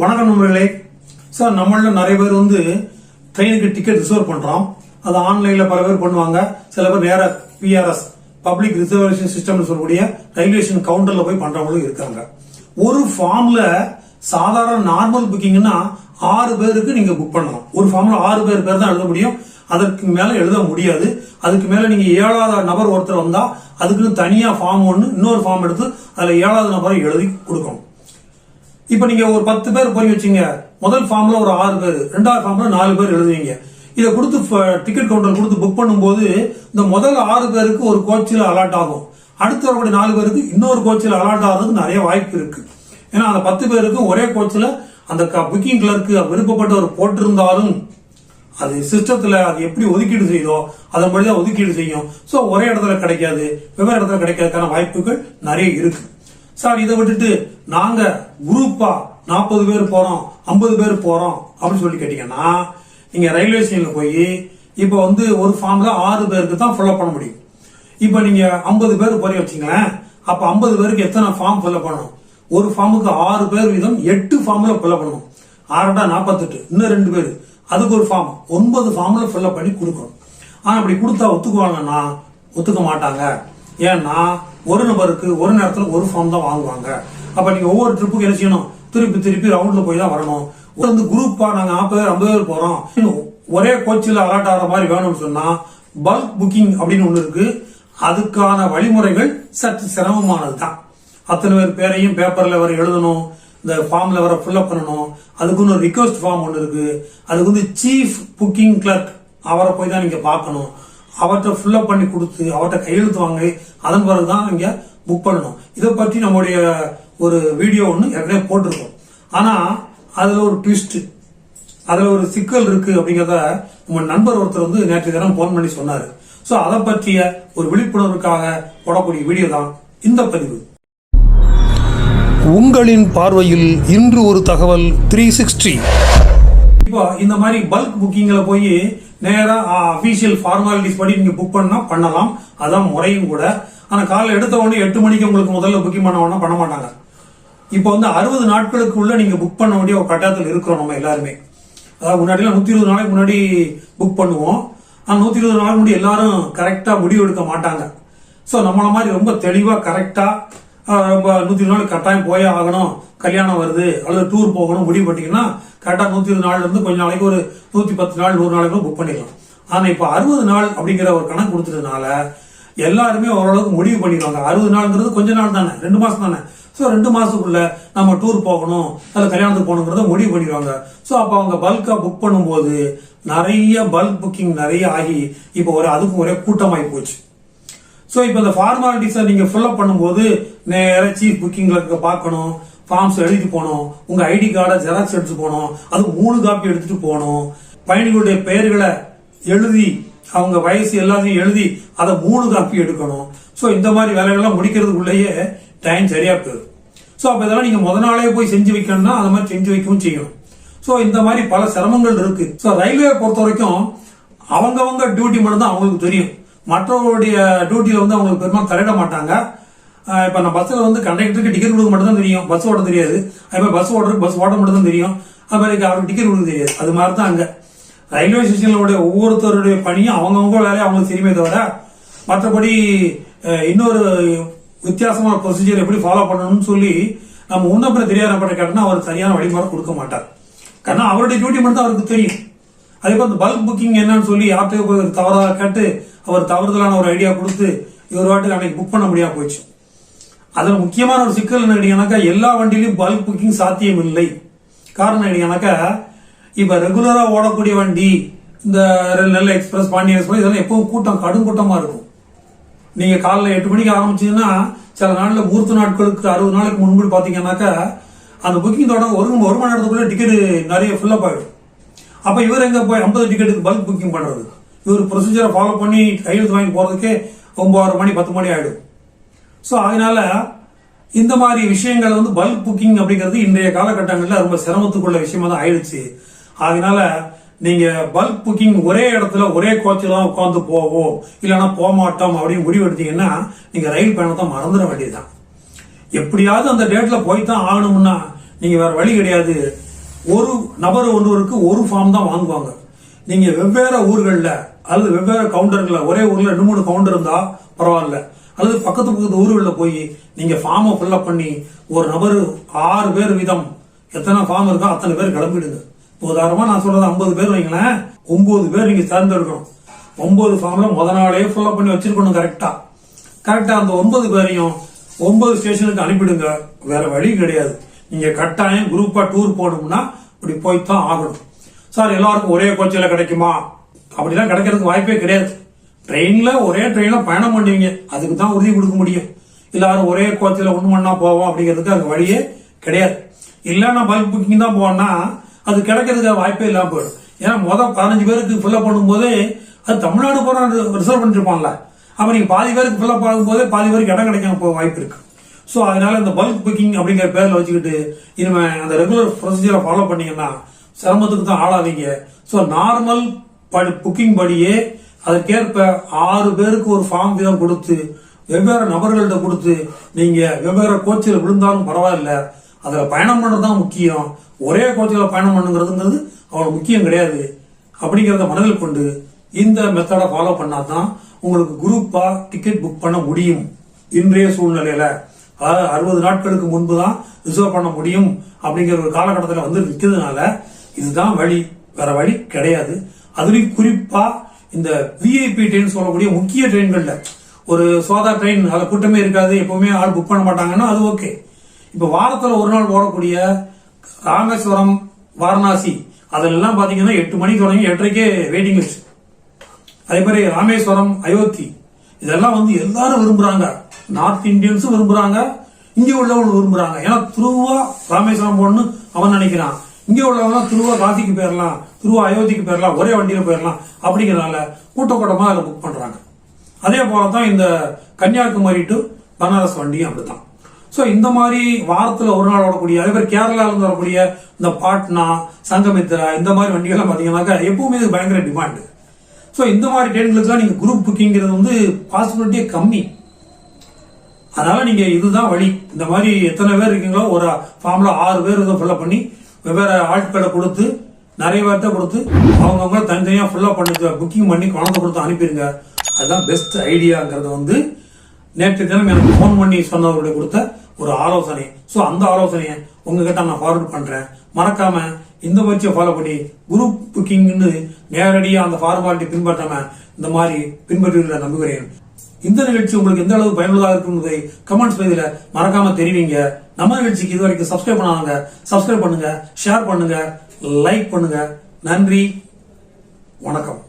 வணக்கம் நண்பர்களே. சார் நம்மள நிறைய பேர் வந்து ட்ரெயினுக்கு டிக்கெட் ரிசர்வ் பண்றோம். அது ஆன்லைன்ல பல பேர் பண்ணுவாங்க. சில பேர் நேர பிஆர்எஸ் பப்ளிக் ரிசர்வேஷன் சிஸ்டம்னு சொல்லக்கூடிய ரயில்வே ஸ்டேஷன் கவுண்டர்ல போய் பண்றவங்களும் இருக்காங்க. ஒரு ஃபார்ம்ல சாதாரண நார்மல் புக்கிங்னா ஆறு பேருக்கு நீங்க புக் பண்ணலாம். ஒரு ஃபார்ம்ல ஆறு பேர் பேர் தான் எழுத முடியும். அதற்கு மேல எழுத முடியாது. அதுக்கு மேல நீங்க ஏழாவது நபர் ஒருத்தர் வந்தா அதுக்குன்னு தனியா ஃபார்ம் ஒன்று இன்னொரு ஃபார்ம் எடுத்து அதுல ஏழாவது நபரை எழுதி கொடுக்கணும். இப்ப நீங்க ஒரு பத்து பேர் போய் வச்சீங்க. முதல் ஃபார்ம்ல ஒரு ஆறு பேர். ரெண்டாவது ஃபார்ம்ல நாலு பேர் எழுதுவீங்க. இதை கொடுத்து டிக்கெட் கவுண்டர் கொடுத்து புக் பண்ணும்போது இந்த முதல் ஆறு பேருக்கு ஒரு கோச்சில் அலாட் ஆகும். அடுத்து வரக்கூடிய நாலு பேருக்கு இன்னொரு கோச்சில் அலாட் ஆகிறதுக்கு நிறைய வாய்ப்பு இருக்கு. ஏன்னா அந்த பத்து பேருக்கும் ஒரே கோச்சில் அந்த புக்கிங் கிளர்க்கு விருப்பப்பட்டவர் போட்டிருந்தாலும் அது சிஸ்டத்தில் அது எப்படி ஒதுக்கீடு செய்யுதோ அதன்படி தான் ஒதுக்கீடு செய்யும். ஸோ ஒரே இடத்துல கிடைக்காது வெவ்வேறு இடத்துல கிடைக்கிறதுக்கான வாய்ப்புகள் நிறைய இருக்கு. சார் இதை விட்டுட்டு நாங்க குரூப்பா நாற்பது பேர் போறோம் ஐம்பது பேர் போறோம் அப்படின்னு சொல்லி கேட்டீங்கன்னா நீங்க ரயில்வே ஸ்டேஷன்ல போய் இப்போ வந்து ஒரு ஃபார்ம்ல ஆறு பேருக்கு தான் ஃபில்அப் பண்ண முடியும். இப்போ நீங்க ஐம்பது பேர் போறீங்க வச்சுங்களேன் அப்ப ஐம்பது பேருக்கு எத்தனை ஃபார்ம் ஃபில்அப் பண்ணணும்? ஒரு ஃபார்முக்கு ஆறு பேர் வீதம் எட்டு ஃபார்ம்ல ஃபில்அப் பண்ணணும். ஆறுடா நாற்பத்தெட்டு இன்னும் ரெண்டு பேர். அதுக்கு ஒரு ஃபார்ம் ஒன்பது ஃபார்ம்ல ஃபில்அப் பண்ணி கொடுக்கணும். ஆனா அப்படி கொடுத்தா ஒத்துக்குவாங்கன்னா ஒத்துக்க மாட்டாங்க. ஏன்னா ஒரு நபருக்கு ஒரு நேரத்துல ஒரு ஃபார்ம் தான் வாங்குவாங்க. அப்ப நீங்க ஒவ்வொரு ட்ரிப்புக்கு என்ன செய்யணும்? திருப்பி திருப்பி ரவுண்ட்ல போய் தான் வரணும். ஒரு வந்து குரூப்பா நாங்க நாற்பது பேர் ஐம்பது பேர் போறோம். ஒரே கோச்சில் அலாட் ஆகிற மாதிரி வேணும்னு சொன்னா பல்க் புக்கிங் அப்படின்னு ஒண்ணு இருக்கு. அதுக்கான வழிமுறைகள் சற்று சிரமமானது தான். அத்தனை பேர் பேரையும் பேப்பர்ல வர எழுதணும். இந்த ஃபார்ம்ல வர ஃபில்அப் பண்ணணும். அதுக்குன்னு ஒரு ரிக்வஸ்ட் ஃபார்ம் ஒன்று இருக்கு. அதுக்கு வந்து சீஃப் புக்கிங் கிளர்க் அவரை போய் தான் நீங்க பார்க்கணும். அவர்கிட்ட ஃபில்அப் பண்ணி கொடுத்து அவர்கிட்ட கையெழுத்து வாங்கி அதன் பிறகு தான் நீங்க புக் பண்ணணும். இதை பற்றி நம்முடைய ஒரு வீடியோ ஒன்று ஏற்கனவே போட்டிருக்கோம். ஆனா அதுல ஒரு ட்விஸ்ட் அதுல ஒரு சிக்கல் இருக்கு அப்படிங்கறத நம்ம நண்பர் ஒருத்தர் வந்து நேற்று தினம் போன் பண்ணி சொன்னாரு. சோ அதை பற்றிய ஒரு விழிப்புணர்வுக்காக போடக்கூடிய வீடியோ தான் இந்த பதிவு. உங்களின் பார்வையில் இன்று ஒரு தகவல் த்ரீ சிக்ஸ்டி இப்போ இந்த மாதிரி பல்க் புக்கிங்ல போய் நேராக அஃபீஷியல் ஃபார்மாலிட்டிஸ் படி நீங்கள் புக் பண்ணால் பண்ணலாம். அதான் முறையும் கூட. ஆனால் காலைல எடுத்த உடனே எட்டு மணிக்கு உங்களுக்கு முதல்ல புக்கிங் பண்ண வேணா பண்ண மாட்டாங்க. இப்போ வந்து அறுபது நாட்களுக்குள்ள நீங்கள் புக் பண்ண வேண்டிய ஒரு கட்டாயத்தில் இருக்கிறோம் நம்ம எல்லாருமே. அதாவது முன்னாடிலாம் நூற்றி இருபது நாளைக்கு முன்னாடி புக் பண்ணுவோம். ஆனால் நூற்றி இருபது நாளைக்கு முன்னாடி எல்லாரும் கரெக்டாக முடிவு எடுக்க மாட்டாங்க. ஸோ நம்மளை மாதிரி ரொம்ப தெளிவாக கரெக்டாக ரொம்ப நூற்றி இருபது நாள் கட்டாயம் போயே ஆகணும். கல்யாணம் வருது அல்லது டூர் போகணும் முடிவு பண்ணிங்கன்னா கரெக்டாக நூற்றி இருபது நாள்லேருந்து கொஞ்ச நாளைக்கு ஒரு நூற்றி பத்து நாள் நூறு நாளைக்கு புக் பண்ணிடலாம் ஆனால் இப்போ அறுபது நாள் அப்படிங்கிற ஒரு கணக்கு கொடுத்ததுனால எல்லாருமே ஓரளவுக்கு முடிவு பண்ணிடுவாங்க. அறுபது நாள்ங்கிறது கொஞ்ச நாள் தானே ரெண்டு மாதம் தானே. ஸோ ரெண்டு மாதத்துக்குள்ளே நம்ம டூர் போகணும் அல்ல கல்யாணத்துக்கு போகணுங்கிறத முடிவு பண்ணிடுவாங்க. ஸோ அப்போ அவங்க பல்காக புக் பண்ணும்போது நிறைய பல்க் புக்கிங் நிறைய ஆகி இப்போ ஒரு அதுக்கும் ஒரே கூட்டமாகி போச்சு. ஸோ இப்போ இந்த ஃபார்மாலிட்டிஸை நீங்கள் ஃபில்அப் பண்ணும்போது நேராக சீஃப் புக்கிங்ல பார்க்கணும். ஃபார்ம்ஸ் எழுதிட்டு போகணும் உங்க ஐடி கார்டை ஜெராக்ஸ் எடுத்து போகணும் அது மூணு காப்பி எடுத்துட்டு போகணும் பயணிகளுடைய பெயர்களை எழுதி அவங்க வயசு எல்லாத்தையும் எழுதி அதை மூணு காப்பி எடுக்கணும். ஸோ இந்த மாதிரி வேலைகள்லாம் முடிக்கிறதுக்குள்ளேயே டைம் சரியா போயிடும். ஸோ அப்போ இதெல்லாம் நீங்க முத நாளே போய் செஞ்சு வைக்கணும்னா அந்த மாதிரி செஞ்சு வைக்கவும் செய்யணும். ஸோ இந்த மாதிரி பல சிரமங்கள் இருக்கு. ஸோ ரயில்வே பொறுத்த வரைக்கும் அவங்கவங்க டியூட்டி மட்டும்தான் அவங்களுக்கு தெரியும். மற்றவர்களுடைய டியூட்டியில் வந்து அவங்களுக்கு பெரும்பாலும் தலையிட மாட்டாங்க. இப்ப நான் பஸ்ல வந்து கண்டக்டருக்கு டிக்கெட் கொடுக்க மட்டும் தான் தெரியும். பஸ் ஓட தெரியாது. அது மாதிரி பஸ் ஓடுறதுக்கு பஸ் ஓட மட்டும் தான் தெரியும். அது மாதிரி அவருக்கு டிக்கெட் கொடுக்க தெரியாது. அது மாதிரி தான் அங்க ரயில்வே ஸ்டேஷன்ல ஒவ்வொருத்தருடைய பணியும் அவங்கவுங்க வேலையை அவங்களுக்கு தெரியுமே தவிர மற்றபடி இன்னொரு வித்தியாசமான ப்ரொசீஜர் எப்படி ஃபாலோ பண்ணணும்னு சொல்லி நம்ம முன்னப்பிற தெரியாத பட்ட கேட்டோம்னா அவர் சரியான வழிமுறை கொடுக்க மாட்டார். காரணம் அவருடைய டியூட்டி மட்டும் அவருக்கு தெரியும். அதே போல பல்க் புக்கிங் என்னன்னு சொல்லி யார்கிட்டயோ போய் தவறாக கேட்டு அவர் தவறுதலான ஒரு ஐடியா கொடுத்து இவர் வாட்டுக்கு அன்னைக்கு புக் பண்ண முடியாம போயிடுச்சு. அதுல முக்கியமான ஒரு சிக்கல் என்ன கேட்டீங்கன்னாக்கா எல்லா வண்டியிலும் பல்க் புக்கிங் சாத்தியம் இல்லை காரணம் கேட்டீங்கன்னாக்கா இப்ப ரெகுலரா ஓடக்கூடிய வண்டி இந்த நெல்லை எக்ஸ்பிரஸ் பாண்டியன் எக்ஸ்பிரஸ் இதெல்லாம் எப்பவும் கூட்டம் கடும் கூட்டமா இருக்கும். நீங்க காலைல எட்டு மணிக்கு ஆரம்பிச்சீங்கன்னா சில நாள்ல மூர்த்த நாட்களுக்கு அறுபது நாளைக்கு முன்பு பாத்தீங்கன்னாக்கா அந்த புக்கிங் தொடங்க ஒரு ஒரு மணி நேரத்துக்குள்ள டிக்கெட் நிறைய ஃபில்லப் ஆயிடும். அப்ப இவர் எங்க போய் ஐம்பது டிக்கெட்டுக்கு பல்க் புக்கிங் பண்றது? இவர் ப்ரொசீஜரை ஃபாலோ பண்ணி கையெழுத்து வாங்கி போறதுக்கே ஒன்பது மணி பத்து மணி ஆயிடும். ஸோ அதனால இந்த மாதிரி விஷயங்கள் வந்து பல்க் புக்கிங் அப்படிங்கிறது இன்றைய காலகட்டங்களில் ரொம்ப சிரமத்துக்குள்ள விஷயமா தான் ஆயிடுச்சு. அதனால நீங்க பல்க் புக்கிங் ஒரே இடத்துல ஒரே கோச்சில் தான் உட்காந்து போவோம். இல்லைன்னா போக மாட்டோம் அப்படின்னு முடிவு எடுத்தீங்கன்னா நீங்க ரயில் பயணத்தை மறந்துட வேண்டியதுதான். எப்படியாவது அந்த டேட்ல போய் தான் ஆகணும்னா நீங்க வேற வழி கிடையாது. ஒரு நபர் ஒருவருக்கு ஒரு ஃபார்ம் தான் வாங்குவாங்க. நீங்க வெவ்வேறு ஊர்களில் அல்லது வெவ்வேறு கவுண்டர்களில் ஒரே ஊர்ல ரெண்டு மூணு கவுண்டர் இருந்தா பரவாயில்ல. அல்லது பக்கத்து பக்கத்து ஊர்களில் போய் நீங்கள் ஃபார்மை ஃபில்லப் பண்ணி ஒரு நபர் ஆறு பேர் வீதம் எத்தனை ஃபார்ம் இருக்கோ அத்தனை பேர் கிளம்பிடுங்க. உதாரணமாக நான் சொல்கிறது ஐம்பது பேர் வைங்களேன். ஒம்பது பேர் நீங்கள் தேர்ந்தெடுக்கணும். ஒம்பது ஃபார்மில் முத நாளே ஃபில்லப் பண்ணி வச்சிருக்கணும் கரெக்டாக கரெக்டாக அந்த ஒன்பது பேரையும் ஒன்பது ஸ்டேஷனுக்கு அனுப்பிடுங்க. வேற வழி கிடையாது. நீங்கள் கட்டாயம் குரூப்பாக டூர் போகணும்னா இப்படி தான் ஆகணும். சார் எல்லாருக்கும் ஒரே கோச்சில கிடைக்குமா? அப்படிலாம் கிடைக்கிறதுக்கு வாய்ப்பே கிடையாது. ட்ரெயின்ல ஒரே ட்ரெயின்ல பயணம் பண்ணுவீங்க. அதுக்கு தான் உறுதி கொடுக்க முடியும். எல்லாரும் ஒரே கோச்சில ஒண்ணு மண்ணா போவோம் அப்படிங்கிறதுக்கு அது வழியே கிடையாது. இல்ல நான் பல்க் புக்கிங் தான் போவேன்னா அது கிடைக்கிறதுக்கு வாய்ப்பே இல்லாம போயிடும். ஏன்னா மொதல் பதினஞ்சு பேருக்கு ஃபில்அப் பண்ணும்போதே அது தமிழ்நாடு போற ரிசர்வ் பண்ணிருப்பான்ல அப்ப நீங்க பாதி பேருக்கு ஃபில்அப் ஆகும்போதே பாதி பேருக்கு இடம் கிடைக்காம போக வாய்ப்பு இருக்கு. ஸோ அதனால இந்த பல்க் புக்கிங் அப்படிங்கிற பேர்ல வச்சுக்கிட்டு இனிமே அந்த ரெகுலர் ப்ரொசீஜரை ஃபாலோ பண்ணீங்கன்னா சிரமத்துக்கு தான் ஆளாவீங்க. ஸோ நார்மல் புக்கிங் படியே அதற்கேற்ப ஆறு பேருக்கு ஒரு ஃபார்ம் வீதம் கொடுத்து வெவ்வேறு நபர்கள்ட்ட கொடுத்து நீங்க வெவ்வேறு கோச்சில் விழுந்தாலும் பரவாயில்ல. அதுல பயணம் பண்ணுறது தான் முக்கியம். ஒரே கோச்சில் பயணம் பண்ணுங்கிறதுங்கிறது அவ்வளவு முக்கியம் கிடையாது. அப்படிங்கிறத மனதில் கொண்டு இந்த மெத்தடை ஃபாலோ பண்ணாதான் உங்களுக்கு குரூப்பா டிக்கெட் புக் பண்ண முடியும். இன்றைய சூழ்நிலையில. அதாவது அறுபது நாட்களுக்கு முன்பு தான் ரிசர்வ் பண்ண முடியும் அப்படிங்கிற ஒரு காலகட்டத்தில் வந்து நிற்கிறதுனால இதுதான் வழி. வேற வழி கிடையாது. அதுலேயும் குறிப்பாக இந்த விஐபி ட்ரெயின் சொல்லக்கூடிய முக்கிய ட்ரெயின்கள்ல ஒரு சோதா ட்ரெயின் அதில் கூட்டமே இருக்காது எப்பவுமே ஆள் புக் பண்ண மாட்டாங்கன்னா அது ஓகே இப்ப வாரத்துல ஒரு நாள் ஓடக்கூடிய ராமேஸ்வரம் வாரணாசி அதெல்லாம் பாத்தீங்கன்னா எட்டு மணிக்கு தொடங்கி எட்டரைக்கே வெயிட்டிங் லிஸ்ட் அதே மாதிரி ராமேஸ்வரம் அயோத்தி இதெல்லாம் வந்து எல்லாரும் விரும்புறாங்க. நார்த் இந்தியன்ஸும் விரும்புறாங்க. இங்க உள்ளவங்க விரும்புறாங்க. ஏன்னா திருவா ராமேஸ்வரம் போகணும்னு அவன் நினைக்கிறான். இங்க உள்ளவங்க திருவா காசிக்கு போயிடலாம் திருவா அயோத்திக்கு போயிடலாம் ஒரே வண்டியில போயிடலாம் அப்படிங்கிறனால கூட்ட அதில் புக் பண்ணுறாங்க அதே போலதான் இந்த கன்னியாகுமரி டு பனாரஸ் வண்டியும் அப்படித்தான். ஸோ இந்த மாதிரி வாரத்தில் ஒரு நாள் ஓடக்கூடிய அதே மாதிரி கேரளாவிலேருந்து வரக்கூடிய இந்த பாட்னா சங்கமித்ரா இந்த மாதிரி வண்டிகள்லாம் பாத்தீங்கன்னாக்கா எப்பவுமே இது பயங்கர டிமாண்டு ஸோ இந்த மாதிரி ட்ரெயின்களுக்குலாம் நீங்கள் குரூப் புக்கிங்கிறது வந்து பாசிபிலிட்டியே கம்மி. அதனால நீங்கள் இதுதான் வழி. இந்த மாதிரி எத்தனை பேர் இருக்கீங்களோ ஒரு ஃபார்மில் ஆறு பேர் இதை ஃபில்லப் பண்ணி வெவ்வேறு ஆட்களை கொடுத்து நிறைய பேர்த்த கொடுத்து அவங்கவுங்க தனித்தனியாக ஃபுல்லாக பண்ணி புக்கிங் பண்ணி குழந்தை கொடுத்து அனுப்பிடுங்க. அதுதான் பெஸ்ட் ஐடியாங்கிறது வந்து நேற்று தினம் எனக்கு ஃபோன் பண்ணி சொன்னவர்களுடைய கொடுத்த ஒரு ஆலோசனை. ஸோ அந்த ஆலோசனையை உங்ககிட்ட நான் ஃபார்வர்ட் பண்ணுறேன் மறக்காம இந்த முயற்சியை ஃபாலோ பண்ணி குரூப் புக்கிங்னு நேரடியாக அந்த ஃபார்மாலிட்டி பின்பற்றாம இந்த மாதிரி பின்பற்றுவதை நம்புகிறேன். இந்த நிகழ்ச்சி உங்களுக்கு எந்த அளவு பயனுள்ளதாக இருக்கும் என்பதை கமெண்ட்ஸ் பகுதியில் மறக்காம தெரிவிங்க. நம்ம நிகழ்ச்சிக்கு இது வரைக்கும் சப்ஸ்கிரைப் பண்ணாங்க சப்ஸ்கிரைப் பண்ணுங்க ஷேர் பண்ணுங்க. லைக் பண்ணுங்க. நன்றி. வணக்கம்.